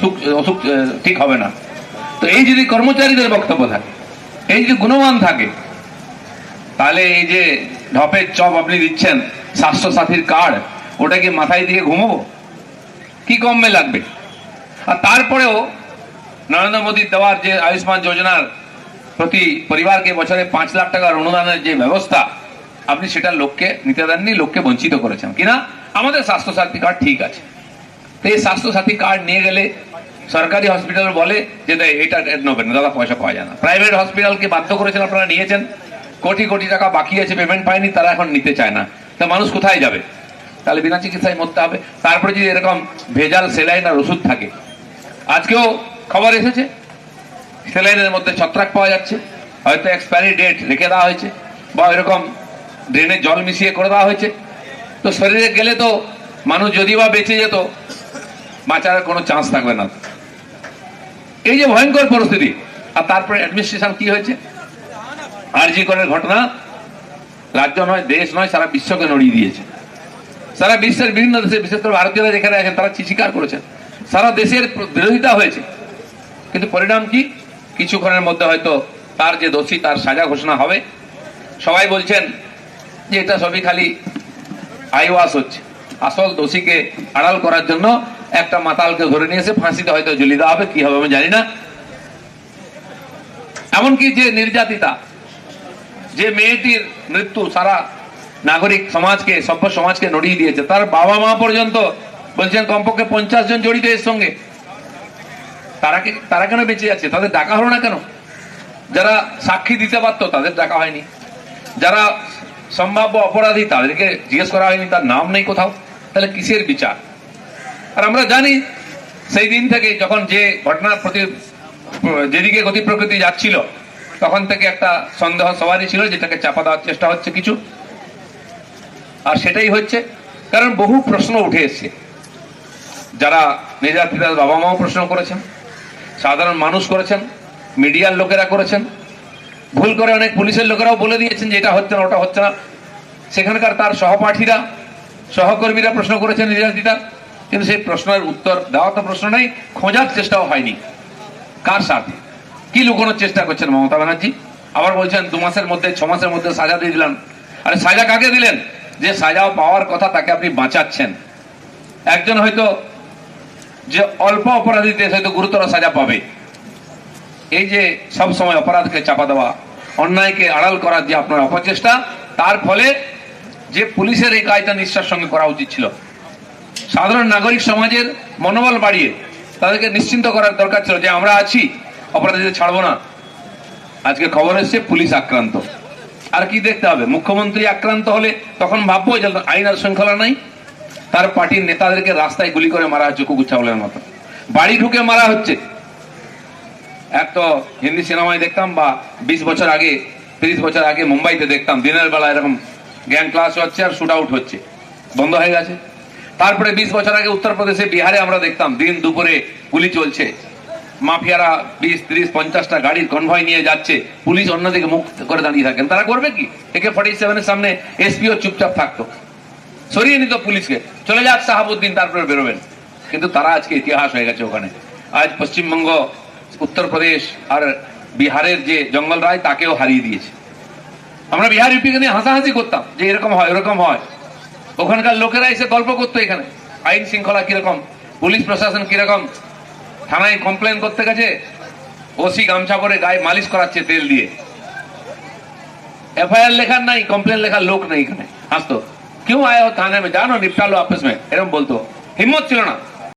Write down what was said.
সুখ- অসুখ ঠিক হবে না। তো এই যদি কর্মচারীদের বক্তব্য থাকে, এই যদি গুণমান থাকে, তাহলে এই যে ঢপের চপ আপনি দিচ্ছেন স্বাস্থ্য সাথীর কার্ড, ওটা কি মাথায় দিয়ে ঘুমবো? কি কমবে লাগবে? আর তারপরেও নরেন্দ্র মোদীর দেওয়ার যে আয়ুষ্মান যোজনার প্রতি পরিবারকে বছরে পাঁচ লাখ টাকার অনুদানের যে ব্যবস্থা, আপনি সেটা লোককে নিতে দেননি লোককে বঞ্চিত করেছেন। কিনা? আমাদের স্বাস্থ্য সাথী কার্ড ঠিক আছে। তো এই স্বাস্থ্য সাথী কার্ড নিয়ে গেলে সরকারি হসপিটাল বলে যে এটা নেবেন না, দাদা পয়সা পাওয়া যায় না। প্রাইভেট হসপিটালকে বাধ্য করেছেন আপনারা নিয়েছেন। কোটি কোটি টাকা বাকি আছে পেমেন্ট পায়নি তারা এখন নিতে চায় না। তা মানুষ কোথায় যাবে? তাহলে বিনা চিকিৎসায় মরতে হবে। তারপরে যদি এরকম ভেজাল সেলাইন আর ওষুধ থাকে আজকেও খবর এসেছে সেলাইনের মধ্যে ছত্রাক পাওয়া যাচ্ছে। হয়তো এক্সপায়ারি ডেট রেখে দেওয়া হয়েছে বা এরকম ড্রেনে জল মিশিয়ে করে দেওয়া হয়েছে। তো শরীরে গেলে তো মানুষ যদি বা বেঁচে যেত বাঁচার কোনো চান্স থাকবে না। এই যে ভয়ঙ্কর পরিস্থিতি। আর তারপরে অ্যাডমিনিস্ট্রেশন কি হয়েছে? আরজি করের ঘটনা, রাজ্য নয়, দেশ নয়, সারা বিশ্বকে নড়িয়ে দিয়েছে। সারা বিশ্বের বিভিন্ন দেশে বিশেষ করে ভারতীয়রা যেখানে আছেন, তারা স্বীকার করেছেন? সারা দেশের বিরোধিতা হয়েছে। কিন্তু পরিণাম কি? কিছুক্ষণের মধ্যে হয়তো তার যে দোষী, তার সাজা ঘোষণা হবে। সবাই বলছেন যে এটা সবই খালি আইওয়াস হচ্ছে। আসল দোষীকে আড়াল করার জন্য একটা মাতালকে ধরে নিয়ে এসে ফাঁসিতে হয়তো ঝুলিয়ে দেওয়া হবে, কি হবে আমি জানি না। এমনকি যে নির্যাতিতা, যে মেয়েটির মৃত্যু সারা নাগরিক সমাজকে, সভ্য সমাজকে নড়িয়ে দিয়েছে, তার বাবা মা পর্যন্ত বলছেন, কমপক্ষে পঞ্চাশ জন জড়িত এর সঙ্গে। তারা কি, তারা কেন বেঁচে আছে? তাদের ডাকা হলো না কেন? যারা সাক্ষী দিতে পারতো, তাদের ডাকা হয়নি। যারা সম্ভাব্য অপরাধী, তাদেরকে জিজ্ঞেস করা হয়নি, তার নাম নেই কোথাও। তাহলে কিসের বিচার? আর আমরা জানি সেই দিন থেকে যখন যে ঘটনার প্রতি যেদিকে গতি প্রকৃতি যাচ্ছিল, তখন থেকে একটা সন্দেহ সবারই ছিল যেটাকে চাপা দেওয়ার চেষ্টা হচ্ছে কিছু। আর সেটাই হচ্ছে, কারণ বহু প্রশ্ন উঠে এসছে। যারা নির্যাতিতার বাবা মাও প্রশ্ন করেছেন, সাধারণ মানুষ করেছেন, মিডিয়ার লোকেরা করেছেন, ভুল করে অনেক পুলিশের লোকেরাও বলে দিয়েছেন যে এটা হচ্ছে না, ওটা হচ্ছে না। সেখানকার তার সহপাঠীরা, সহকর্মীরা প্রশ্ন করেছেন নির্যাতিতা কিন্তু সেই প্রশ্নের উত্তর দেওয়া তো প্রশ্ন নেই, খোঁজার চেষ্টাও হয়নি। কার সাথে কি লুকোনোর চেষ্টা করছেন মমতা ব্যানার্জি? আবার বলছেন, দু মাসের মধ্যে, ছ মাসের মধ্যে সাজা দিয়ে দিলাম আরে, সাজা কাকে দিলেন? যে সাজা পাওয়ার কথা তাকে আপনি বাঁচাচ্ছেন। একজন হয়তো যে অল্প অপরাধীতে হয়তো গুরুতর সাজা পাবে। এই যে সব সময় অপরাধকে চাপা দেওয়া, অন্যায়কে আড়াল করার যে আপনার অপচেষ্টা, তার ফলে যে পুলিশের এই কাজটা নিষ্ঠার সঙ্গে করা উচিত ছিল। সাধারণ নাগরিক সমাজের মনোবল বাড়িয়ে তাদেরকে নিশ্চিন্ত করার দরকার ছিল যে আমরা আছি, অপরাধীদের ছাড়বো না। আজকে খবর এসছে, পুলিশ আক্রান্ত। আর কি দেখতে হবে? মুখ্যমন্ত্রী আক্রান্ত হলে তখন ভাববো যে আইন আর শৃঙ্খলা নাই। তার পার্টির নেতাদেরকে রাস্তায় গুলি করে মারা হচ্ছে কুকুর ছাগলের মতো। বাড়ি ঢুকে মারা হচ্ছে। এক তো হিন্দি সিনেমায় দেখতাম বা বিশ বছর আগে, তিরিশ বছর আগে মুম্বাইতে দেখতাম। দিনের বেলা এরকম গ্যাং ক্লাস হচ্ছে আর শুট আউট হচ্ছে। বন্ধ হয়ে গেছে। তারপরে বিশ বছর আগে উত্তরপ্রদেশে বিহারে আমরা দেখতাম, দিন দুপুরে গুলি চলছে। মাফিয়ারা বিশ, ত্রিশ, পঞ্চাশটা গাড়ির কনভয় নিয়ে যাচ্ছে, পুলিশ অন্যদিকে মুখ করে দাঁড়িয়ে থাকেন। তারা করবে কি? একে ফর্টি সেভেনের সামনে এসপিও চুপচাপ থাকতো। সরিয়ে নিত পুলিশকে। চলে যাক সাহাবুদ্দিন তারপরে বেরোবেন। কিন্তু তারা আজকে ইতিহাস হয়ে গেছে ওখানে। আজ পশ্চিমবঙ্গ, উত্তরপ্রদেশ আর বিহারের যে জঙ্গল রায়, তাকেও হারিয়ে দিয়েছে। আমরা বিহার ইউপিকে নিয়ে হাসাহাসি করতাম যে এরকম হয় এরকম হয়। ওখানকার লোকেরা এসে গল্প করতো এখানে আইন শৃঙ্খলা কিরকম পুলিশ প্রশাসন কিরকম থানায় কমপ্লেন করতে গেছে ওসি গামছা পরে গায়ে মালিশ করাচ্ছে তেল দিয়ে एफआईआर লেখার নাই কমপ্লেন লেখার লোক নেই এখানে হাসতো क्यों आए हो थाने में जानो निपटा लो आपस में এরকম বলতো হিম্মত ছিল না